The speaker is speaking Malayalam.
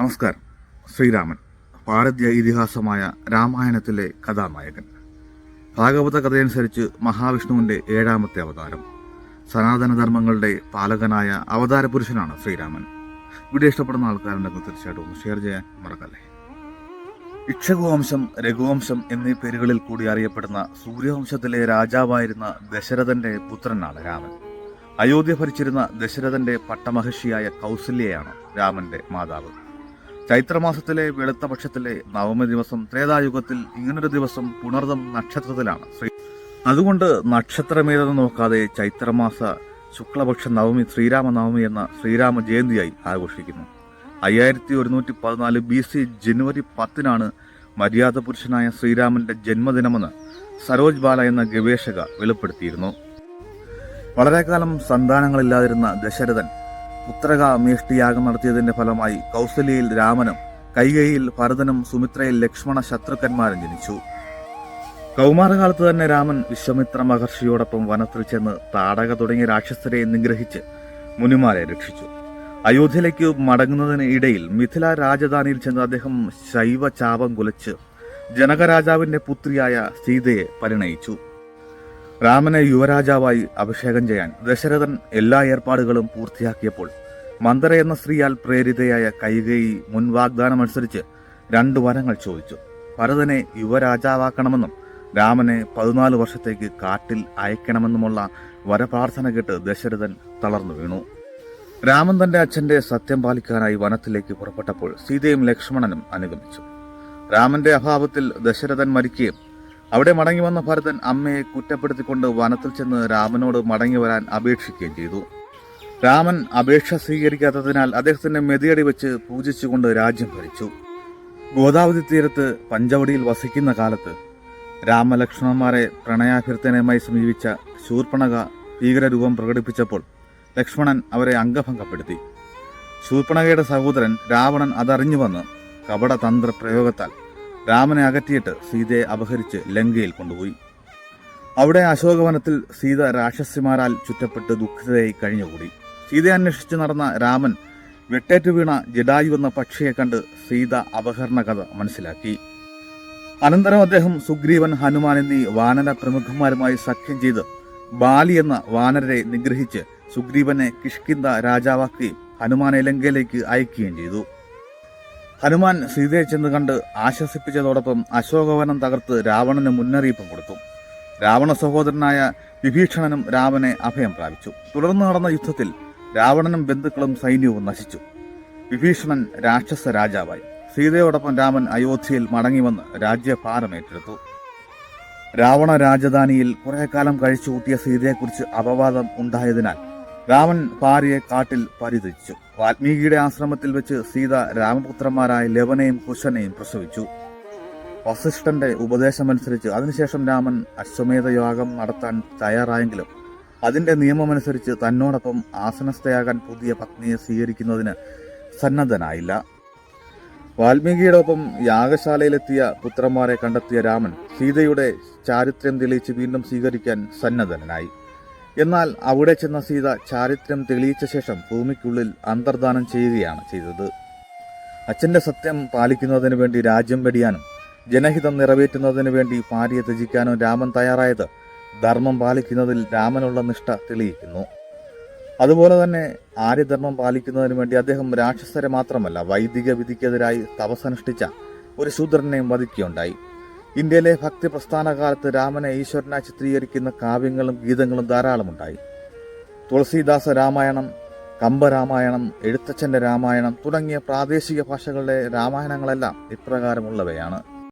നമസ്കാരം. ശ്രീരാമൻ ഭാരതീയ ഇതിഹാസമായ രാമായണത്തിലെ കഥാനായകൻ. ഭാഗവത കഥയനുസരിച്ച് മഹാവിഷ്ണുവിന്റെ ഏഴാമത്തെ അവതാരം. സനാതനധർമ്മങ്ങളുടെ പാലകനായ അവതാര പുരുഷനാണ് ശ്രീരാമൻ. വീഡിയോ ഇഷ്ടപ്പെടുന്ന ആൾക്കാരുണ്ടെങ്കിൽ തീർച്ചയായിട്ടും ഒന്ന് ഷെയർ ചെയ്യാൻ മറക്കല്ലേ? ഇക്ഷകുവംശം രഘുവംശം എന്നീ പേരുകളിൽ കൂടി അറിയപ്പെടുന്ന സൂര്യവംശത്തിലെ രാജാവായിരുന്ന ദശരഥന്റെ പുത്രനാണ് രാമൻ. അയോധ്യ ഭരിച്ചിരുന്ന ദശരഥന്റെ പട്ടമഹർഷിയായ കൗസല്യയാണ് രാമന്റെ മാതാവ്. ചൈത്രമാസത്തിലെ വെളുത്ത പക്ഷത്തിലെ നവമി ദിവസം ത്രേതായുഗത്തിൽ ഇങ്ങനൊരു ദിവസം പുണർദം നക്ഷത്രത്തിലാണ്. ശ്രീ അതുകൊണ്ട് നക്ഷത്രമേതെന്ന് നോക്കാതെ ചൈത്രമാസ ശുക്ലപക്ഷ നവമി ശ്രീരാമനവമി എന്ന ശ്രീരാമ ജയന്തിയായി ആഘോഷിക്കുന്നു. അയ്യായിരത്തി ഒരുന്നൂറ്റി പതിനാല് ബി സി ജനുവരി പത്തിനാണ് മര്യാദ പുരുഷനായ ശ്രീരാമന്റെ ജന്മദിനമെന്ന് സരോജ് ബാല എന്ന ഗവേഷക വെളിപ്പെടുത്തിയിരുന്നു. വളരെക്കാലം കാലം സന്താനങ്ങളില്ലാതിരുന്ന ദശരഥൻ പുത്രക മേഷ്ടിയാഗം നടത്തിയതിന്റെ ഫലമായി കൗസല്യയിൽ രാമനും കൈകയിൽ ഭരതനും സുമിത്രയിൽ ലക്ഷ്മണ ശത്രുക്കന്മാരും ജനിച്ചു. കൗമാരകാലത്ത് തന്നെ രാമൻ വിശ്വമിത്ര മഹർഷിയോടൊപ്പം വനത്തിൽ ചെന്ന് താടക തുടങ്ങിയ രാക്ഷസരെ നിഗ്രഹിച്ച് മുനിമാരെ രക്ഷിച്ചു. അയോധ്യയിലേക്ക് മടങ്ങുന്നതിന് ഇടയിൽ മിഥില രാജധാനിയിൽ ചെന്ന് അദ്ദേഹം ശൈവ ചാപം കുലച്ച് ജനകരാജാവിന്റെ പുത്രിയായ സീതയെ പരിണയിച്ചു. രാമനെ യുവരാജാവായി അഭിഷേകം ചെയ്യാൻ ദശരഥൻ എല്ലാ ഏർപ്പാടുകളും പൂർത്തിയാക്കിയപ്പോൾ മന്ദര എന്ന സ്ത്രീയാൽ പ്രേരിതയായ കൈകേയി മുൻ വാഗ്ദാനമനുസരിച്ച് രണ്ടു വരങ്ങൾ ചോദിച്ചു. ഭരതനെ യുവരാജാവാക്കണമെന്നും രാമനെ പതിനാല് വർഷത്തേക്ക് കാട്ടിൽ അയക്കണമെന്നുമുള്ള വരപ്രാർത്ഥന കേട്ട് ദശരഥൻ തളർന്നു വീണു. രാമൻ തന്റെ അച്ഛന്റെ സത്യം പാലിക്കാനായി വനത്തിലേക്ക് പുറപ്പെട്ടപ്പോൾ സീതയും ലക്ഷ്മണനും അനുഗമിച്ചു. രാമന്റെ അഭാവത്തിൽ ദശരഥൻ മരിക്കുകയും അവിടെ മടങ്ങി വന്ന ഭരതൻ അമ്മയെ കുറ്റപ്പെടുത്തിക്കൊണ്ട് വനത്തിൽ ചെന്ന് രാമനോട് മടങ്ങി വരാൻ അപേക്ഷിക്കുകയും ചെയ്തു. രാമൻ അപേക്ഷ സ്വീകരിക്കാത്തതിനാൽ അദ്ദേഹത്തിന്റെ മെതിയടി വെച്ച് പൂജിച്ചുകൊണ്ട് രാജ്യം ഭരിച്ചു. ഗോദാവതി തീരത്ത് പഞ്ചവടിയിൽ വസിക്കുന്ന കാലത്ത് രാമലക്ഷ്മണന്മാരെ പ്രണയാഭ്യർത്ഥനയുമായി സമീപിച്ച ശൂർപ്പണക ഭീകരരൂപം പ്രകടിപ്പിച്ചപ്പോൾ ലക്ഷ്മണൻ അവരെ അംഗഭംഗപ്പെടുത്തി. ശൂർപ്പണകയുടെ സഹോദരൻ രാവണൻ അതറിഞ്ഞു വന്ന് കപടതന്ത്ര പ്രയോഗത്താൽ രാമനെ അകറ്റിയിട്ട് സീതയെ അപഹരിച്ച് ലങ്കയിൽ കൊണ്ടുപോയി. അവിടെ അശോകവനത്തിൽ സീത രാക്ഷസിമാരാൽ ചുറ്റപ്പെട്ട് ദുഃഖിതയായി കഴിഞ്ഞുകൂടി. സീതയെ അന്വേഷിച്ച് നടന്ന രാമൻ വെട്ടേറ്റു വീണ ജഡായു എന്ന പക്ഷിയെ കണ്ട് സീത അപഹരണ കഥ മനസ്സിലാക്കി. അനന്തരം അദ്ദേഹം സുഗ്രീവൻ ഹനുമാൻ എന്നീ വാനര പ്രമുഖന്മാരുമായി സഖ്യം ചെയ്ത് ബാലി എന്ന വാനരരെ നിഗ്രഹിച്ച് സുഗ്രീവനെ കിഷ്കിന്ത രാജാവാക്കുകയും ഹനുമാനെ ലങ്കയിലേക്ക് അയക്കുകയും ചെയ്തു. ഹനുമാൻ സീതയെ ചെന്ന് കണ്ട് ആശ്വസിപ്പിച്ചതോടൊപ്പം അശോകവനം തകർത്ത് രാവണന് മുന്നറിയിപ്പും കൊടുത്തു. രാവണ സഹോദരനായ വിഭീഷണനും രാമനെ അഭയം പ്രാപിച്ചു. തുടർന്ന് നടന്ന യുദ്ധത്തിൽ രാവണനും ബന്ധുക്കളും സൈന്യവും നശിച്ചു. വിഭീഷണൻ രാക്ഷസ രാജാവായി. സീതയോടൊപ്പം രാമൻ അയോധ്യയിൽ മടങ്ങിവന്ന് രാജ്യഭാരം ഏറ്റെടുത്തു. രാവണ രാജധാനിയിൽ കുറെ കാലം കഴിച്ചു കൂട്ടിയ സീതയെക്കുറിച്ച് അപവാദം ഉണ്ടായതിനാൽ രാമൻ ഭാര്യയെ കാട്ടിൽ പരിതരിച്ചു വാൽമീകിയുടെ ആശ്രമത്തിൽ വെച്ച് സീത രാമപുത്രന്മാരായ ലവനെയും കുശനെയും പ്രസവിച്ചു. വസിഷ്ഠന്റെ ഉപദേശമനുസരിച്ച് അതിനുശേഷം രാമൻ അശ്വമേധ യോഗം നടത്താൻ തയ്യാറായെങ്കിലും അതിന്റെ നിയമമനുസരിച്ച് തന്നോടൊപ്പം ആസനസ്ഥയാകാൻ പുതിയ പത്നിയെ സ്വീകരിക്കുന്നതിന് സന്നദ്ധനായില്ല. വാൽമീകിയോടൊപ്പം യാഗശാലയിലെത്തിയ പുത്രന്മാരെ കണ്ടെത്തിയ രാമൻ സീതയുടെ ചാരിത്രം തെളിയിച്ച് വീണ്ടും സ്വീകരിക്കാൻ സന്നദ്ധനായി. എന്നാൽ അവിടെ ചെന്ന സീത ചാരിത്രം തെളിയിച്ച ശേഷം ഭൂമിക്കുള്ളിൽ അന്തർദാനം ചെയ്യുകയാണ് ചെയ്തത്. അച്ഛന്റെ സത്യം പാലിക്കുന്നതിന് വേണ്ടി രാജ്യം വെടിയാനും ജനഹിതം നിറവേറ്റുന്നതിന് വേണ്ടി ഭാര്യയെ ത്യജിക്കാനും രാമൻ തയ്യാറായത് ധർമ്മം പാലിക്കുന്നതിൽ രാമനുള്ള നിഷ്ഠ തെളിയിക്കുന്നു. അതുപോലെ തന്നെ ആര്യധർമ്മം പാലിക്കുന്നതിന് വേണ്ടി അദ്ദേഹം രാക്ഷസരെ മാത്രമല്ല വൈദിക വിധിക്കെതിരായി തപസ്സനുഷ്ഠിച്ച ഒരു ശൂദ്രനെയും വധിക്കുകയുണ്ടായി. ഇന്ത്യയിലെ ഭക്തി പ്രസ്ഥാന കാലത്ത് രാമനെ ഈശ്വരനായി ചിത്രീകരിക്കുന്ന കാവ്യങ്ങളും ഗീതങ്ങളും ധാരാളമുണ്ടായി. തുളസീദാസ രാമായണം കമ്പരാമായണം എഴുത്തച്ഛന്റെ രാമായണം തുടങ്ങിയ പ്രാദേശിക ഭാഷകളിലെ രാമായണങ്ങളെല്ലാം ഇപ്രകാരമുള്ളവയാണ്.